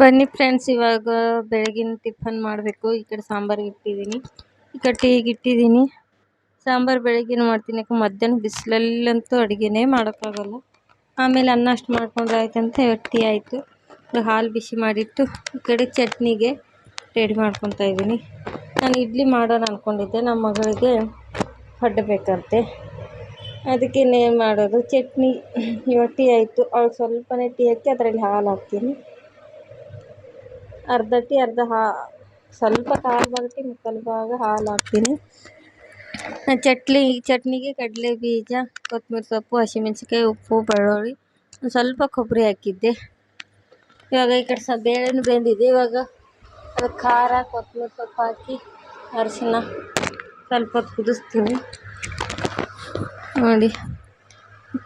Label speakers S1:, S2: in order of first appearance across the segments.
S1: ಬನ್ನಿ ಫ್ರೆಂಡ್ಸ್ ಇವಾಗ ಬೆಳಗಿನ ಟಿಫನ್ ಮಾಡಬೇಕು. ಈ ಕಡೆ ಸಾಂಬಾರಿಗೆ ಇಟ್ಟಿದ್ದೀನಿ. ಈ ಕಡೆ ಟೀಗೆ ಇಟ್ಟಿದ್ದೀನಿ. ಸಾಂಬಾರು ಬೆಳಗಿನ ಮಾಡ್ತೀನಿ. ಯಾಕೆ ಮಧ್ಯಾಹ್ನ ಬಿಸಿಲಲ್ಲಂತೂ ಅಡುಗೆನೇ ಮಾಡೋಕ್ಕಾಗಲ್ಲ. ಆಮೇಲೆ ಅನ್ನ ಅಷ್ಟು ಮಾಡ್ಕೊಂಡ್ರೆ ಟೀ ಆಯಿತು. ಹಾಲು ಬಿಸಿ ಮಾಡಿಟ್ಟು ಈ ಕಡೆ ಚಟ್ನಿಗೆ ರೆಡಿ ಮಾಡ್ಕೊತಾ ಇದ್ದೀನಿ. ನಾನು ಇಡ್ಲಿ ಮಾಡೋಣ ಅಂದ್ಕೊಂಡಿದ್ದೆ ನಮ್ಮ ಮಗಳಿಗೆ ಹಡ್ಡಬೇಕಂತೆ ಬೇಕಂತೆ. ಅದಕ್ಕೆ ಏನು ಮಾಡೋದು. ಚಟ್ನಿ, ಇವಾಗ ಟೀ ಆಯಿತು. ಅವಳು ಸ್ವಲ್ಪನೇ ಟೀ ಹಾಕಿ ಅದರಲ್ಲಿ ಹಾಲು ಹಾಕ್ತೀನಿ. ಅರ್ಧ ಟೀ ಅರ್ಧ ಹಾ, ಸ್ವಲ್ಪ ಕಾಲು ಭಾಗ ಟೀ ಭಾಗ ಹಾಲು ಹಾಕ್ತೀನಿ. ಚಟ್ಲಿ, ಚಟ್ನಿಗೆ ಕಡಲೆ ಬೀಜ, ಕೊತ್ತಂಬರಿ ಸೊಪ್ಪು ಹಸಿಮೆಣ್ಸಿಕಾಯಿ ಉಪ್ಪು, ಬೆಳ್ಳುಳ್ಳಿ, ಒಂದು ಸ್ವಲ್ಪ ಕೊಬ್ಬರಿ ಹಾಕಿದ್ದೆ. ಇವಾಗ ಈ ಕಡೆ ಸ, ಬೇಳೆನೂ ಬೆಂದಿದೆ. ಇವಾಗ ಅದಕ್ಕೆ ಖಾರ, ಕೊತ್ತಂಬರಿ ಸೊಪ್ಪು ಹಾಕಿ ಅರಿಶಿನ ಸ್ವಲ್ಪ ಹೊತ್ತು ಕುದಿಸ್ತೀನಿ. ನೋಡಿ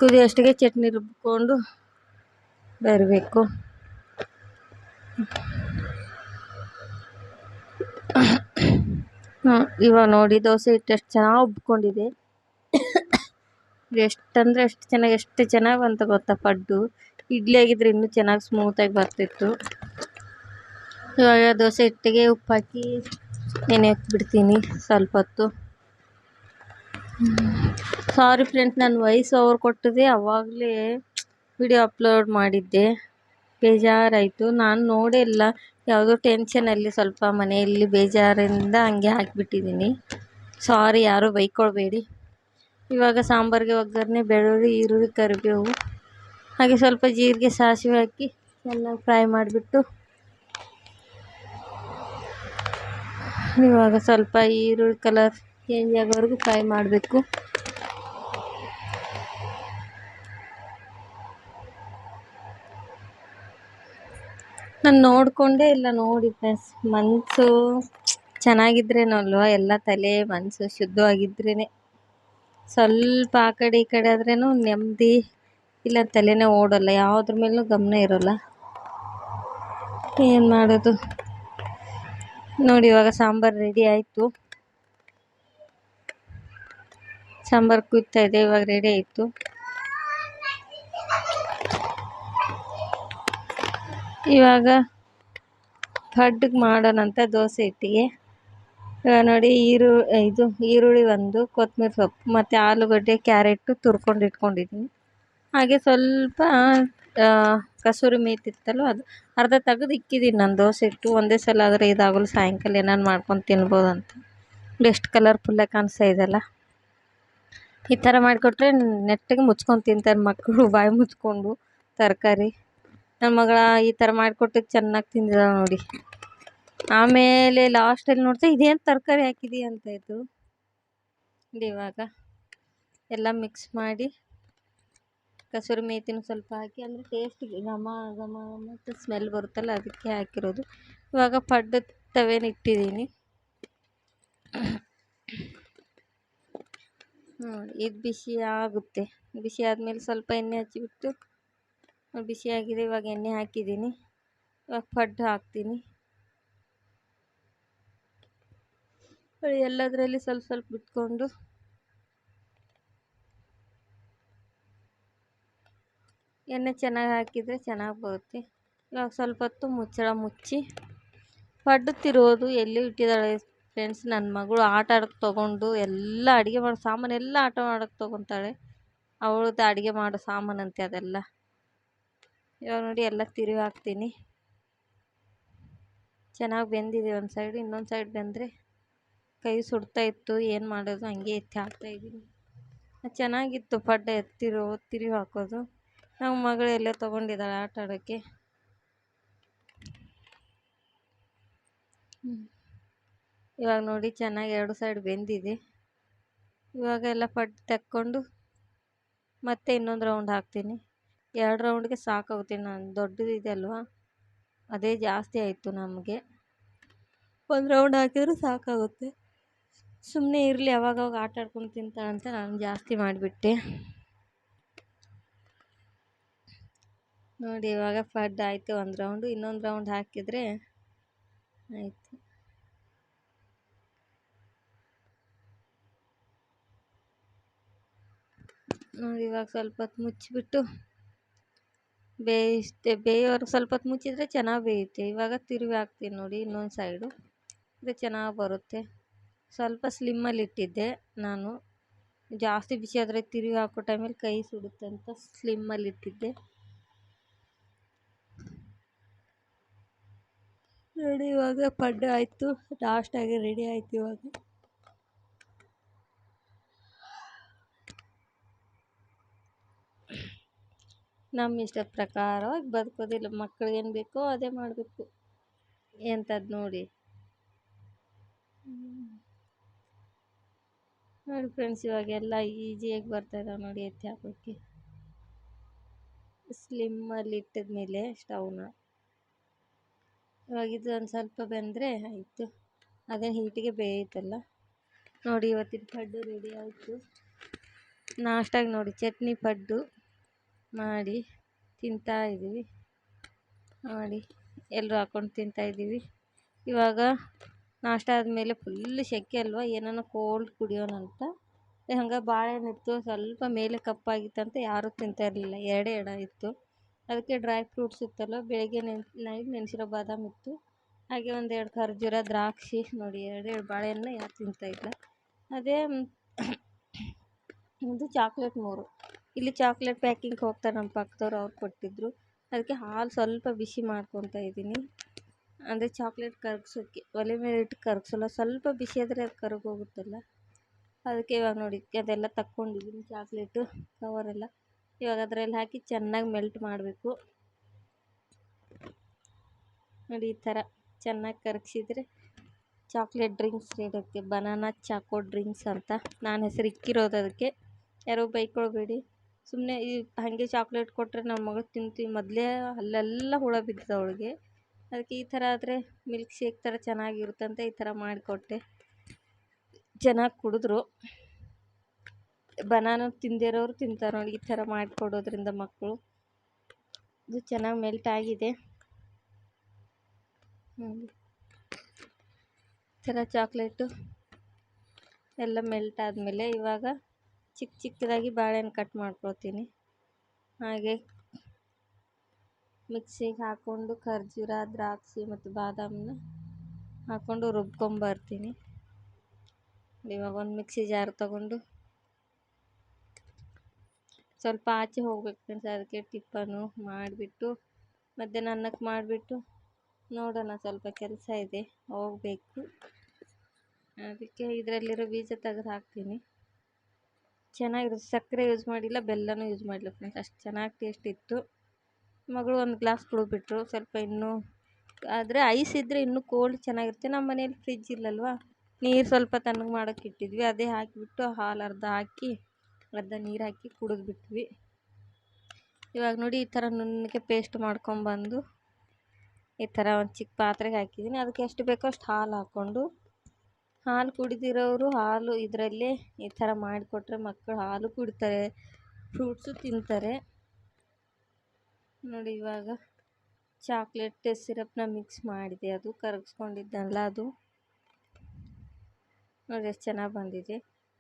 S1: ಕುದಿಯೋಷ್ಟಿಗೆ ಚಟ್ನಿ ರುಬ್ಬಿಕೊಂಡು ಬರಬೇಕು. ಇವಾಗ ನೋಡಿ, ದೋಸೆ ಹಿಟ್ಟು ಎಷ್ಟು ಚೆನ್ನಾಗಿ ಉಬ್ಕೊಂಡಿದೆ. ಎಷ್ಟಂದರೆ ಎಷ್ಟು ಚೆನ್ನಾಗಿ ಎಷ್ಟು ಚೆನ್ನಾಗಿ ಬಂತ ಗೊತ್ತಾ ಪಡ್ಡು. ಇಡ್ಲಿ ಆಗಿದ್ರೆ ಇನ್ನೂ ಚೆನ್ನಾಗಿ ಸ್ಮೂತಾಗಿ ಬರ್ತಿತ್ತು. ಇವಾಗ ದೋಸೆ ಹಿಟ್ಟಿಗೆ ಉಪ್ಪು ಹಾಕಿ ನೆನೆ ಹಾಕ್ಬಿಡ್ತೀನಿ ಸ್ವಲ್ಪ ಹೊತ್ತು. ಸಾರಿ ಫ್ರೆಂಡ್ಸ್ ನಾನು ವಯಸ್ಸು ಅವ್ರು ಕೊಟ್ಟಿದ್ದೆ ಅವಾಗಲೇ ವಿಡಿಯೋ ಅಪ್ಲೋಡ್ ಮಾಡಿದ್ದೆ. ಬೇಜಾರಾಯಿತು. ನಾನು ನೋಡೇ ಇಲ್ಲ. ಯಾವುದೋ ಟೆನ್ಷನಲ್ಲಿ ಸ್ವಲ್ಪ ಮನೆಯಲ್ಲಿ ಬೇಜಾರಿಂದ ಹಂಗೆ ಹಾಕಿಬಿಟ್ಟಿದ್ದೀನಿ. ಸಾರಿ ಯಾರೂ ಬೈಕೊಳ್ಬೇಡಿ. ಇವಾಗ ಸಾಂಬಾರಿಗೆ ಒಗ್ಗರಣೆ, ಬೆಳ್ಳುಳ್ಳಿ, ಈರುಳ್ಳಿ, ಕರಿಬೇವು, ಹಾಗೆ ಸ್ವಲ್ಪ ಜೀರಿಗೆ, ಸಾಸಿವೆ ಹಾಕಿ ಚೆನ್ನಾಗಿ ಫ್ರೈ ಮಾಡಿಬಿಟ್ಟು ಇವಾಗ ಸ್ವಲ್ಪ ಈರುಳ್ಳಿ ಕಲರ್ ಚೇಂಜ್ ಆಗೋವರೆಗೂ ಫ್ರೈ ಮಾಡಬೇಕು. ನಾನು ನೋಡಿಕೊಂಡೇ ಇಲ್ಲ ನೋಡಿ ಫ್ರೆಂಡ್ಸ್ ಮನಸ್ಸು ಚೆನ್ನಾಗಿದ್ರೇನಲ್ವ? ಎಲ್ಲ ತಲೆ ಮನಸ್ಸು ಶುದ್ಧವಾಗಿದ್ರೇ ಸ್ವಲ್ಪ ಆ ಕಡೆ ಈ ಕಡೆ ಆದ್ರೂ ನೆಮ್ಮದಿ ಇಲ್ಲ, ತಲೆನೇ ಓಡೋಲ್ಲ. ಯಾವುದ್ರ ಮೇಲೂ ಗಮನ ಇರೋಲ್ಲ. ಏನು ಮಾಡೋದು? ನೋಡಿ, ಇವಾಗ ಸಾಂಬಾರು ರೆಡಿ ಆಯಿತು. ಸಾಂಬಾರು ಕುಯ್ತಾ ಇದೆ, ಇವಾಗ ರೆಡಿ ಆಯಿತು. ಇವಾಗ ಪಡ್ಡಿಗೆ ಮಾಡೋಣಂತ ದೋಸೆ ಇವಾಗ ನೋಡಿ ಈರು, ಇದು ಈರುಳ್ಳಿ ಒಂದು, ಕೊತ್ತಂಬರಿ ಸೊಪ್ಪು, ಮತ್ತು ಆಲೂಗಡ್ಡೆ ಕ್ಯಾರೆಟು ತುರ್ಕೊಂಡು ಇಟ್ಕೊಂಡಿದ್ದೀನಿ. ಹಾಗೆ ಸ್ವಲ್ಪ ಕಸೂರಿ ಮೇಥಿ ಇತ್ತಲ್ವ ಅದು, ಅರ್ಧ ತೆಗೆದು ಇಕ್ಕಿದ್ದೀನಿ ನಾನು ದೋಸೆ ಇಟ್ಟು. ಒಂದೇ ಸಲ ಆದರೆ ಇದಾಗಲು ಸಾಯಂಕಾಲ ಏನಾರು ಮಾಡ್ಕೊಂಡು ತಿನ್ಬೋದು ಅಂತ ಎಷ್ಟು ಕಲರ್ಫುಲ್ಲಾಗಿ ಕಾಣಿಸ್ತಾ ಇದೆಲ್ಲ ಈ ಥರ ಮಾಡಿಕೊಟ್ರೆ ನೆಟ್ಟಗೆ ಮುಚ್ಕೊಂಡು ತಿಂತಾರೆ ಮಕ್ಕಳು, ಬಾಯಿ ಮುಚ್ಕೊಂಡು ತರಕಾರಿ. ನನ್ನ ಮಗಳ ಈ ಥರ ಮಾಡಿಕೊಟ್ಟಕ್ಕೆ ಚೆನ್ನಾಗಿ ತಿಂದಿದ ನೋಡಿ. ಆಮೇಲೆ ಲಾಸ್ಟಲ್ಲಿ ನೋಡ್ತಾ ಇದೇನು ತರಕಾರಿ ಹಾಕಿದಿ ಅಂತ ಇತ್ತು. ಇವಾಗ ಎಲ್ಲ ಮಿಕ್ಸ್ ಮಾಡಿ ಕಸೂರಿ ಮೇಥಿನೂ ಸ್ವಲ್ಪ ಹಾಕಿ ಅಂದರೆ ಟೇಸ್ಟ್ ಘಮ ಘಮ ಮತ್ತು ಸ್ಮೆಲ್ ಬರುತ್ತಲ್ಲ ಅದಕ್ಕೆ ಹಾಕಿರೋದು. ಇವಾಗ ಪಡ್ಡು ತವೇನ ಇಟ್ಟಿದ್ದೀನಿ. ನೋಡಿ, ಇದು ಬಿಸಿ ಆಗುತ್ತೆ. ಬಿಸಿ ಆದಮೇಲೆ ಸ್ವಲ್ಪ ಎಣ್ಣೆ ಹಚ್ಚಿಬಿಟ್ಟು ಬಿಸಿ ಆಗಿದೆ, ಇವಾಗ ಎಣ್ಣೆ ಹಾಕಿದ್ದೀನಿ. ಇವಾಗ ಪಡ್ಡು ಹಾಕ್ತೀನಿ. ಎಲ್ಲದರಲ್ಲಿ ಸ್ವಲ್ಪ ಸ್ವಲ್ಪ ಬಿಟ್ಕೊಂಡು. ಎಣ್ಣೆ ಚೆನ್ನಾಗಿ ಹಾಕಿದರೆ ಚೆನ್ನಾಗಿ ಬರುತ್ತೆ. ಇವಾಗ ಸ್ವಲ್ಪ ಹೊತ್ತು ಮುಚ್ಚಳ ಮುಚ್ಚಿ ಪಡ್ಡು ತಿರೋದು ಎಲ್ಲಿ ಇಟ್ಟಿದ್ದಾಳೆ ಫ್ರೆಂಡ್ಸ್ ನನ್ನ ಮಗಳು ಆಟ ಆಡಕ್ಕೆ ತೊಗೊಂಡು ಎಲ್ಲ ಅಡುಗೆ ಮಾಡೋ ಸಾಮಾನು ಎಲ್ಲ ಆಟ ಮಾಡೋಕ್ಕೆ ತೊಗೊತಾಳೆ. ಅವಳದ್ದು ಅಡುಗೆ ಮಾಡೋ ಸಾಮಾನಂತೆ ಅದೆಲ್ಲ. ಇವಾಗ ನೋಡಿ ಎಲ್ಲ ತಿರುವಿ ಹಾಕ್ತೀನಿ. ಚೆನ್ನಾಗಿ ಬೆಂದಿದೆ ಒಂದು ಸೈಡ್ ಇನ್ನೊಂದು ಸೈಡ್ ಬೆಂದರೆ ಕೈ ಸುಡ್ತಾ ಇತ್ತು, ಏನು ಮಾಡೋದು, ಹಂಗೆ ಎತ್ತಿ ಹಾಕ್ತಾಯಿದ್ದೀನಿ ಚೆನ್ನಾಗಿತ್ತು ಪಡ್ಡೆ ಎತ್ತಿರೋ, ತಿರುವಿ ಹಾಕೋದು. ನಮ್ಮ ಮಗಳು ಎಲ್ಲೇ ತೊಗೊಂಡಿದ್ದಾಳೆ ಆಟ ಆಡೋಕ್ಕೆ. ಇವಾಗ ನೋಡಿ ಚೆನ್ನಾಗಿ ಎರಡು ಸೈಡ್ ಬೆಂದಿದೆ. ಇವಾಗ ಎಲ್ಲ ಪಡ್ಡು ತೆಕ್ಕೊಂಡು ಮತ್ತೆ ಇನ್ನೊಂದು ರೌಂಡ್ ಹಾಕ್ತೀನಿ. ಎರಡು ರೌಂಡ್ಗೆ ಸಾಕಾಗುತ್ತೆ. ನಾನು ದೊಡ್ಡದಿದೆ ಅಲ್ವಾ? ಅದೇ ಜಾಸ್ತಿ ಆಯಿತು ನಮಗೆ. ಒಂದು ರೌಂಡ್ ಹಾಕಿದ್ರೆ ಸಾಕಾಗುತ್ತೆ. ಸುಮ್ಮನೆ ಇರಲಿ, ಅವಾಗವಾಗ ಆಟ ಆಡ್ಕೊಂಡು ತಿಂತಾಳಂತ ನಾನು ಜಾಸ್ತಿ ಮಾಡಿಬಿಟ್ಟೆ. ನೋಡಿ, ಇವಾಗ ಫಡ್ ಆಯಿತು. ಒಂದು ರೌಂಡು, ಇನ್ನೊಂದು ರೌಂಡ್ ಹಾಕಿದರೆ ಆಯಿತು. ನೋಡಿ, ಇವಾಗ ಸ್ವಲ್ಪ ಹೊತ್ತು ಮುಚ್ಚಿಬಿಟ್ಟು ಬೇಯಿಸ್ದೆ ಬೇಯೋರು ಸ್ವಲ್ಪ ಹೊತ್ತು ಮುಚ್ಚಿದರೆ ಚೆನ್ನಾಗಿ ಬೇಯುತ್ತೆ. ಇವಾಗ ತಿರುವಿ ಹಾಕ್ತೀನಿ ನೋಡಿ ಇನ್ನೊಂದು ಸೈಡು. ಇದು ಚೆನ್ನಾಗಿ ಬರುತ್ತೆ. ಸ್ವಲ್ಪ ಸ್ಲಿಮ್ಮಲ್ಲಿ ಇಟ್ಟಿದ್ದೆ ನಾನು. ಜಾಸ್ತಿ ಬಿಸಿ ಆದರೆ ತಿರುವಿ ಹಾಕೋ ಟೈಮಲ್ಲಿ ಕೈ ಸುಡುತ್ತೆ ಅಂತ ಸ್ಲಿಮ್ಮಲ್ಲಿ ಇಟ್ಟಿದ್ದೆ. ನೋಡಿ ಇವಾಗ ಪಡ್ಡು ಆಯಿತು. ಲಾಸ್ಟಾಗಿ ರೆಡಿ ಆಯಿತು ಇವಾಗ. ನಮ್ಮ ಇಷ್ಟದ ಪ್ರಕಾರವಾಗಿ ಬದುಕೋದಿಲ್ಲ. ಮಕ್ಳಿಗೇನು ಬೇಕೋ ಅದೇ ಮಾಡಬೇಕು. ಎಂಥದ್ದು ನೋಡಿ. ನೋಡಿ ಫ್ರೆಂಡ್ಸ್ ಇವಾಗೆಲ್ಲ ಬರ್ತಾ ಬರ್ತಾಯಿದ್ದಾವೆ ನೋಡಿ ಎತ್ತಿ ಹಾಕೋಕ್ಕೆ ಸ್ಲಿಮ್ಮಲ್ಲಿ ಇಟ್ಟಿದ್ಮೇಲೆ ಸ್ಟವ್ನ ಇವಾಗ ಇದು ಒಂದು ಸ್ವಲ್ಪ ಬೆಂದರೆ ಆಯಿತು. ಅದೇ ಹೀಟಿಗೆ ಬೇಯಿತಲ್ಲ. ನೋಡಿ ಇವತ್ತಿನ ಪಡ್ಡು ರೆಡಿ ಆಯಿತು. ನಾಷ್ಟಾಗಿ ನೋಡಿ ಚಟ್ನಿ ಪಡ್ಡು. ಮಾಡಿ ತಿಂತಾ ಇದ್ದೀವಿ. ನೋಡಿ, ಎಲ್ಲರೂ ಹಾಕ್ಕೊಂಡು ತಿಂತಾಯಿದ್ದೀವಿ ಇವಾಗ ನಾಷ್ಟ ಆದಮೇಲೆ ಫುಲ್ ಸೆಕೆ ಅಲ್ವಾ, ಏನಾನ ಕೋಲ್ಡ್ ಕುಡಿಯೋಣ ಅಂತ ಹಂಗೆ ಬಾಳೆಹಣ್ಣು ಇತ್ತು ಸ್ವಲ್ಪ ಮೇಲೆ ಕಪ್ಪಾಗಿತ್ತಂತ ಯಾರೂ ತಿಂತಾ ಇರಲಿಲ್ಲ, ಎರಡೇ ಎಡ ಇತ್ತು. ಅದಕ್ಕೆ ಡ್ರೈ ಫ್ರೂಟ್ಸ್ ಇತ್ತಲ್ಲ, ಬೆಳಗ್ಗೆ ನೆನ್ ನೆನೆಸಿರೋ ಬಾದಾಮಿ ಇತ್ತು. ಹಾಗೆ ಒಂದೆರಡು ಖರ್ಜೂರ ದ್ರಾಕ್ಷಿ, ನೋಡಿ ಎರಡೆರಡು ಬಾಳೆಹಣ್ಣು ಯಾರು ತಿಂತಾಯಿಲ್ಲ ಅದೇ ಇದು ಚಾಕ್ಲೇಟ್ ಮೂರು. ಇಲ್ಲಿ ಚಾಕ್ಲೇಟ್ ಪ್ಯಾಕಿಂಗ್ ಹೋಗ್ತಾರೆ ನಮ್ಮ ಪಕ್ಕದವ್ರು ಅವ್ರು ಕೊಟ್ಟಿದ್ದರು ಅದಕ್ಕೆ ಹಾಲು ಸ್ವಲ್ಪ ಬಿಸಿ ಮಾಡ್ಕೊತಾ ಇದ್ದೀನಿ. ಅಂದರೆ ಚಾಕ್ಲೇಟ್ ಕರಗ್ಸೋಕ್ಕೆ ಒಲೆ ಮೇಲೆ ಇಟ್ಟು ಕರಗ್ಸೋಲ್ಲ, ಸ್ವಲ್ಪ ಬಿಸಿ ಆದರೆ ಅದು ಕರಗೋಗುತ್ತಲ್ಲ ಅದಕ್ಕೆ ಇವಾಗ ನೋಡಿ, ಅದೆಲ್ಲ ತಕ್ಕೊಂಡಿದ್ದೀನಿ ಚಾಕ್ಲೇಟು ಕವರೆಲ್ಲ ಇವಾಗ ಅದರಲ್ಲಿ ಹಾಕಿ ಚೆನ್ನಾಗಿ ಮೆಲ್ಟ್ ಮಾಡಬೇಕು. ನೋಡಿ ಈ ಥರ ಚೆನ್ನಾಗಿ ಕರಗಿಸಿದ್ರೆ ಚಾಕ್ಲೇಟ್ ಡ್ರಿಂಕ್ಸ್ ಇರುತ್ತೆ ಬನಾನಾ ಚಾಕೋ ಡ್ರಿಂಕ್ಸ್ ಅಂತ. ನಾನು ಹೆಸರು ಇಕ್ಕಿರೋದು ಅದಕ್ಕೆ. ಯಾರೋ ಬೈಕೊಳ್ಬೇಡಿ. ಸುಮ್ಮನೆ ಈ ಹಾಗೆ ಚಾಕ್ಲೇಟ್ ಕೊಟ್ಟರೆ ನಮ್ಮ ಮಗಳು ತಿಂತೀವಿ ಮೊದಲೇ ಅಲ್ಲೆಲ್ಲ ಹುಳ ಬಿದ್ದಿದೆ ಅವಳಿಗೆ. ಅದಕ್ಕೆ ಈ ಥರ ಆದರೆ ಮಿಲ್ಕ್ ಶೇಕ್ ಥರ ಚೆನ್ನಾಗಿರುತ್ತೆ ಅಂತ ಈ ಥರ ಮಾಡಿಕೊಟ್ಟೆ. ಚೆನ್ನಾಗಿ ಕುಡಿದ್ರು. ಬನಾನ ತಿಂದಿರೋರು ತಿಂತಾರೆ ನೋಡಿ ಈ ಥರ ಮಾಡಿಕೊಡೋದ್ರಿಂದ ಮಕ್ಕಳು. ಇದು ಚೆನ್ನಾಗಿ ಮೆಲ್ಟ್ ಆಗಿದೆ. ಈ ಥರ ಚಾಕ್ಲೇಟು ಎಲ್ಲ ಮೆಲ್ಟ್ ಆದಮೇಲೆ ಇವಾಗ ಚಿಕ್ಕ ಚಿಕ್ಕದಾಗಿ ಬಾಳೆಹಣ್ಣು ಕಟ್ ಮಾಡ್ಕೊಳ್ತೀನಿ. ಹಾಗೆ ಮಿಕ್ಸಿಗೆ ಹಾಕ್ಕೊಂಡು ಖರ್ಜೂರ, ದ್ರಾಕ್ಷಿ ಮತ್ತು ಬಾದಾಮನ್ನ ಹಾಕ್ಕೊಂಡು ರುಬ್ಕೊಂಬರ್ತೀನಿ. ಇವಾಗ ಒಂದು ಮಿಕ್ಸಿ ಜಾರ್ ತಗೊಂಡು ಸ್ವಲ್ಪ ಆಚೆ ಹೋಗ್ಬೇಕು ಫ್ರೆಂಡ್ಸ್ ಅದಕ್ಕೆ ಟಿಪ್ಪನ್ನು ಮಾಡಿಬಿಟ್ಟು ಮಧ್ಯಾಹ್ನ ಅನ್ನಕ್ಕೆ ಮಾಡಿಬಿಟ್ಟು ನೋಡೋಣ, ಸ್ವಲ್ಪ ಕೆಲಸ ಇದೆ, ಹೋಗಬೇಕು. ಅದಕ್ಕೆ ಇದರಲ್ಲಿರೋ ಬೀಜ ತೆಗೆದು ಹಾಕ್ತೀನಿ. ಚೆನ್ನಾಗಿರುತ್ತೆ. ಸಕ್ಕರೆ ಯೂಸ್ ಮಾಡಿಲ್ಲ, ಬೆಲ್ಲನೂ ಯೂಸ್ ಮಾಡಿಲ್ಲ ಫ್ರೆಂಡ್ಸ್ ಅಷ್ಟು ಚೆನ್ನಾಗಿ ಟೇಸ್ಟ್ ಇತ್ತು. ಮಗಳು ಒಂದು ಗ್ಲಾಸ್ ಕುಡಿದ್ಬಿಟ್ರು. ಸ್ವಲ್ಪ ಇನ್ನೂ ಆದರೆ ಐಸ್ ಇದ್ದರೆ ಇನ್ನೂ ಕೋಲ್ಡ್ ಚೆನ್ನಾಗಿರುತ್ತೆ. ನಮ್ಮ ಮನೇಲಿ ಫ್ರಿಜ್ ಇಲ್ಲಲ್ವ? ನೀರು ಸ್ವಲ್ಪ ತಣ್ಣಗೆ ಮಾಡೋಕೆ ಇಟ್ಟಿದ್ವಿ. ಅದೇ ಹಾಕಿಬಿಟ್ಟು ಹಾಲು ಅರ್ಧ ಹಾಕಿ, ಅರ್ಧ ನೀರು ಹಾಕಿ ಕುಡಿದ್ಬಿಟ್ವಿ. ಇವಾಗ ನೋಡಿ ಈ ಥರ ನುಣ್ಣಗೆ ಪೇಸ್ಟ್ ಮಾಡ್ಕೊಂಬಂದು ಈ ಥರ ಒಂದು ಚಿಕ್ಕ ಪಾತ್ರೆಗೆ ಹಾಕಿದ್ದೀನಿ ಅದಕ್ಕೆ ಎಷ್ಟು ಬೇಕೋ ಅಷ್ಟು ಹಾಲು ಹಾಕ್ಕೊಂಡು ಹಾಲು ಕುಡಿದಿರೋರು ಹಾಲು ಇದರಲ್ಲೇ ಈ ಥರ ಮಾಡಿಕೊಟ್ರೆ ಮಕ್ಕಳು ಹಾಲು ಕುಡಿತಾರೆ ಫ್ರೂಟ್ಸು ತಿಂತಾರೆ. ನೋಡಿ ಇವಾಗ ಚಾಕ್ಲೇಟ್ ಸಿರಪ್ನ ಮಿಕ್ಸ್ ಮಾಡಿದೆ, ಅದು ಕರಗಿಸ್ಕೊಂಡಿದ್ದಲ್ಲ ಅದು. ನೋಡಿ ಎಷ್ಟು ಚೆನ್ನಾಗಿ ಬಂದಿದೆ.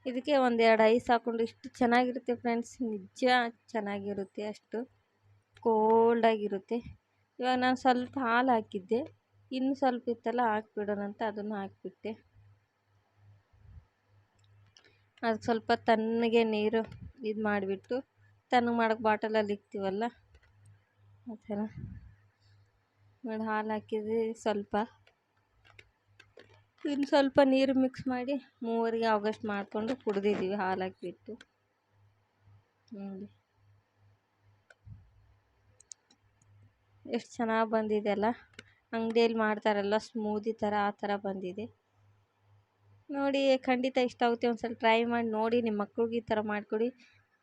S1: ಇದಕ್ಕೆ ಒಂದೆರಡು ಐಸ್ ಹಾಕ್ಕೊಂಡು ಇಷ್ಟು ಚೆನ್ನಾಗಿರುತ್ತೆ ಫ್ರೆಂಡ್ಸ್ ನಿಜ ಚೆನ್ನಾಗಿರುತ್ತೆ ಅಷ್ಟು ಕೋಲ್ಡಾಗಿರುತ್ತೆ ಇವಾಗ ನಾನು ಸ್ವಲ್ಪ ಹಾಲು ಹಾಕಿದ್ದೆ, ಇನ್ನು ಸ್ವಲ್ಪ ಇತ್ತಲ್ಲ ಹಾಕ್ಬಿಡೋಣ ಅಂತ ಅದನ್ನು ಹಾಕಿಬಿಟ್ಟೆ. ಅದಕ್ಕೆ ಸ್ವಲ್ಪ ತಣ್ಣಗೆ ನೀರು ಇದು ಮಾಡಿಬಿಟ್ಟು ತಣ್ಣಗೆ ಮಾಡೋಕೆ ಬಾಟಲಲ್ಲಿ ಇಕ್ತೀವಲ್ಲ? ಆ ಥರ ನೋಡಿ, ಹಾಲು ಹಾಕಿದ್ವಿ ಸ್ವಲ್ಪ. ಇನ್ನು ಸ್ವಲ್ಪ ನೀರು ಮಿಕ್ಸ್ ಮಾಡಿ ಮೂವರಿಗೆ ಆಗಸ್ಟ್ ಮಾಡಿಕೊಂಡು ಕುಡ್ದಿದ್ದೀವಿ ಹಾಲು ಹಾಕಿಬಿಟ್ಟು. ನೋಡಿ. ಎಷ್ಟು ಚೆನ್ನಾಗಿ ಬಂದಿದೆ ಅಲ್ಲ? ಅಂಗಡಿಯಲ್ಲಿ ಮಾಡ್ತಾರಲ್ಲ ಸ್ಮೂದಿ ಥರ ಆ ಥರ ಬಂದಿದೆ. ನೋಡಿ, ಖಂಡಿತ ಇಷ್ಟ ಆಗುತ್ತೆ. ಒಂದು ಸಲ ಟ್ರೈ ಮಾಡಿ ನೋಡಿ ನಿಮ್ಮ ಮಕ್ಳಿಗೆ ಈ ಥರ ಮಾಡಿಕೊಡಿ.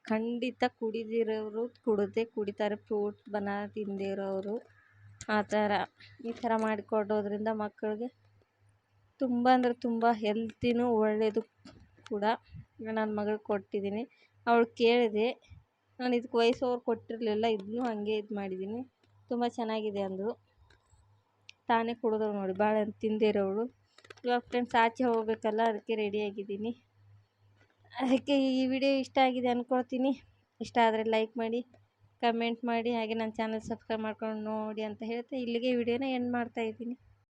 S1: ಖಂಡಿತ ಕುಡಿದಿರೋರು ಕುಡಿದೇ ಕುಡಿತಾರೆ. ಫ್ರೂಟ್, ಬನ ತಿಂದಿರೋರು ಆ ಥರ. ಈ ಥರ ಮಾಡಿಕೊಡೋದ್ರಿಂದ ಮಕ್ಕಳಿಗೆ ತುಂಬ ಅಂದರೆ ತುಂಬ ಹೆಲ್ತಿನೂ ಒಳ್ಳೆಯದು ಕೂಡ. ನನ್ನ ಮಗಳಿಗೆ ಕೊಟ್ಟಿದ್ದೀನಿ. ಅವಳು ಕೇಳಿದೆ. ನಾನು ಇದಕ್ಕೆ ವಯಸ್ಸವ್ರು ಕೊಟ್ಟಿರಲಿಲ್ಲ. ಇದನ್ನೂ ಹಾಗೆ ಇದು ಮಾಡಿದ್ದೀನಿ. ತುಂಬ ಚೆನ್ನಾಗಿದೆ ಅಂದರು. ತಾನೇ ಕುಡಿದವ್ಳು ನೋಡಿ. ಬಾಳೆಹಣ್ಣು ತಿಂದಿರೋಳು. ಇವಾಗ ಫ್ರೆಂಡ್ಸ್ ಆಚೆ ಹೋಗಬೇಕಲ್ಲ, ಅದಕ್ಕೆ ರೆಡಿಯಾಗಿದ್ದೀನಿ ಅದಕ್ಕೆ ಈ ವಿಡಿಯೋ ಇಷ್ಟ ಆಗಿದೆ ಅಂದ್ಕೊಳ್ತೀನಿ ಇಷ್ಟ ಆದರೆ ಲೈಕ್ ಮಾಡಿ ಕಮೆಂಟ್ ಮಾಡಿ, ಹಾಗೆ ನನ್ನ ಚಾನಲ್ ಸಬ್ಸ್ಕ್ರೈಬ್ ಮಾಡ್ಕೊಂಡು ನೋಡಿ ಅಂತ ಹೇಳ್ತಾ ಇಲ್ಲಿಗೆ ವಿಡಿಯೋನ ಎಂಡ್ ಮಾಡ್ತಾ ಇದ್ದೀನಿ.